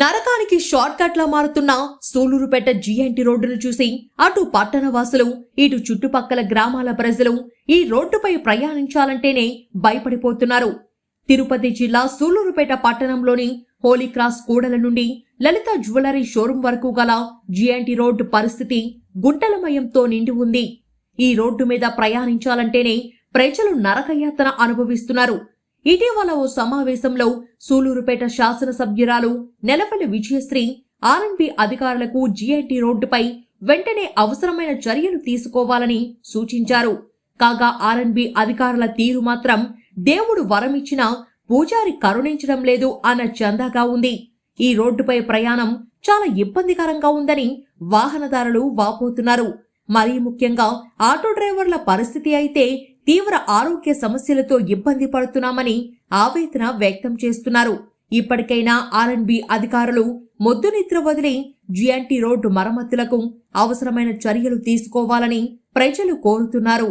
నరకానికి short cut లా మారుతున్న Sullurpeta GNT రోడ్డును చూసి అటు పట్టణ వాసులు ఇటు చుట్టుపక్కల గ్రామాల ప్రజలు ఈ రోడ్డుపై ప్రయాణించాలంటేనే భయపడిపోతున్నారు. తిరుపతి జిల్లా సూలూరుపేట పట్టణంలోని హోలీ క్రాస్ కూడల నుండి లలిత జ్యువెలరీ షోరూం వరకు గల జీఎన్టీ రోడ్డు పరిస్థితి గుంటలమయంతో నిండి ఉంది. ఈ రోడ్డు మీద ప్రయాణించాలంటేనే ప్రజలు నరకయాతన అనుభవిస్తున్నారు. ఇటీవల ఓ సమావేశంలో సూలూరుపేట శాసనసభ్యురాలు Nelapalli Vijayasri R N B అధికారులకు జీఐటీ రోడ్డుపై వెంటనే అవసరమైన చర్యలు తీసుకోవాలని సూచించారు. కాగా ఆర్ఎన్బి అధికారుల తీరు మాత్రం దేవుడు వరమిచ్చిన పూజారి కరుణించడం లేదు అన్న చందాగా ఉంది. ఈ రోడ్డుపై ప్రయాణం చాలా ఇబ్బందికరంగా ఉందని వాహనదారులు వాపోతున్నారు. మరీ ముఖ్యంగా ఆటో డ్రైవర్ల పరిస్థితి అయితే తీవ్ర ఆరోగ్య సమస్యలతో ఇబ్బంది పడుతున్నామని ఆవేదన వ్యక్తం చేస్తున్నారు. ఇప్పటికైనా ఆర్ఎన్బి అధికారులు మొద్దు నిద్ర వదిలి జిఎన్టీ రోడ్డు మరమ్మతులకు అవసరమైన చర్యలు తీసుకోవాలని ప్రజలు కోరుతున్నారు.